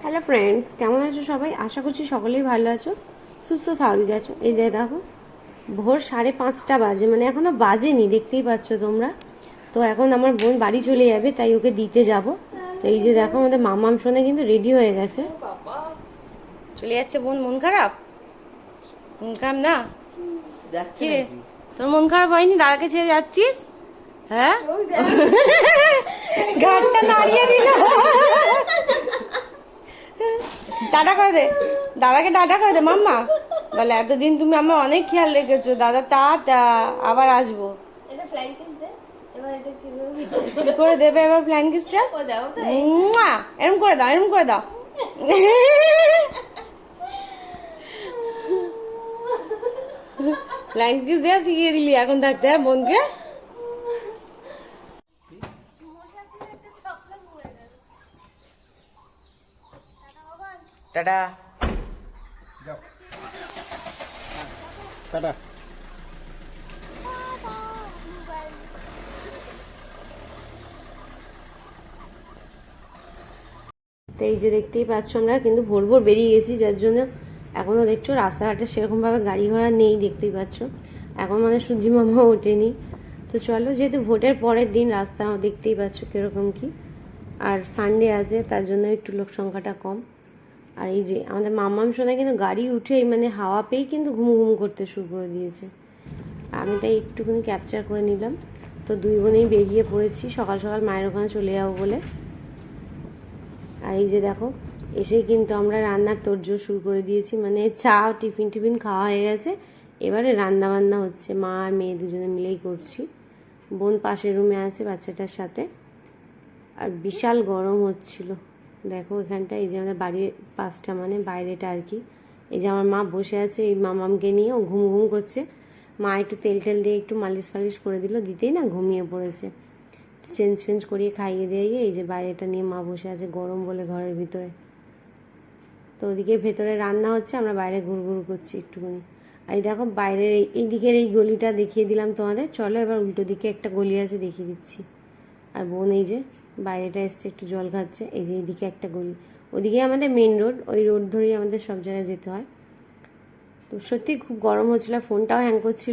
Hello friends কেমন আছো সবাই? আশা করছি সকলেই ভালো আছো। সুস্থ স্বাভাবিক আছো। এই দে দেখো ভোর সাড়ে পাঁচটা বাজে। মানে এখনও বাজেনি দেখতেই পাচ্ছ তোমরা। তো এখন আমার বোন বাড়ি চলে যাবে তাই ওকে দিতে যাব। তো এই যে দেখো আমাদের মামাম শোনে কিন্তু রেডি হয়ে গেছে। চলে যাচ্ছে বোন মন খারাপ? মন খারাপ না? যাচ্ছে রে? তোর মন খারাপ হয়নি? দাদাকে ছেড়ে যাচ্ছিস? হ্যাঁ? ঘাটটা নাড়িয়ে দিল। টাটা করে দে। দাদাকে টাটা করে দে মাম্মা। বলে এতদিন তুমি আমার অনেক খেয়াল রেখেছো। দাদা তা আবার আসব। ফ্লাইং করে দেবে এবার ফ্ল্যাং কিসটা এরম করে দাও এরম করে দাও। ফ্ল্যাং কিস দেওয়া শিখিয়ে দিলি এখন থাকতে হ্যাঁ বোনকে। টাটা। টাটা। তো এই যে দেখতেই পাচ্ছ আমরা কিন্তু ভোর ভোর বেরিয়ে গেছি যার জন্য এখনও দেখছ রাস্তাঘাটে সেরকমভাবে গাড়ি ঘোড়া নেই দেখতেই পাচ্ছ। এখন মানে সুজি মামা ওঠেনি। তো চলো যেহেতু ভোটের পরের দিন রাস্তা দেখতেই পাচ্ছ কীরকম কি। আর সানডে আছে তার জন্য একটু লোক সংখ্যাটা কম। আর এই যে আমাদের মাম্মাম শোনা কিন্তু গাড়ি উঠেই মানে হাওয়া পেয়েই কিন্তু ঘুম ঘুম করতে শুরু করে দিয়েছে। আমি তাই একটুখানি ক্যাপচার করে নিলাম। তো দুই বোনেই বেরিয়ে পড়েছি, সকাল সকাল মায়ের ওখানে চলে যাব বলে। আর এই যে দেখো এসেই কিন্তু আমরা রান্নার তোড়জোড় শুরু করে দিয়েছি। মানে চা, টিফিন টিফিন খাওয়া হয়ে গেছে। এবারে রান্না বান্না হচ্ছে, মা আর মেয়ে দুজনে মিলেই করছি। বোন পাশের রুমে আছে বাচ্চাটার সাথে। আর বিশাল গরম হচ্ছিল। দেখো এখানটা, এই যে আমাদের বাড়ির পাশটা মানে বাইরেটা আর কি। এই যে আমার মা বসে আছে, এই মামামকে নিয়ে, ও ঘুম ঘুম করছে। মা একটু তেল টেল দিয়ে একটু মালিশ ফালিশ করে দিল, দিতেই না ঘুমিয়ে পড়েছে। চেঞ্জ ফেঞ্জ করিয়ে খাইয়ে দিয়ে এই যে বাইরেটা নিয়ে মা বসে আছে গরম বলে ঘরের ভিতরে। তো ওদিকে ভেতরে রান্না হচ্ছে, আমরা বাইরে ঘুর ঘুর করছি একটুখানি। আর এই দেখো বাইরের এই দিকের এই গলিটা দেখিয়ে দিলাম তোমাদের। চলো এবার উল্টো দিকে একটা গলি আছে, দেখিয়ে দিচ্ছি। আর বোন এই যে বাইরেটা এসছে, একটু জল খাচ্ছে। এই যে এইদিকে একটা গলি। ওদিকে আমাদের মেন রোড ওই রোড ধরেই আমাদের সব জায়গায় যেতে হয়। তো সত্যি খুব গরম হচ্ছিল ফোনটাও হ্যাং করছিল।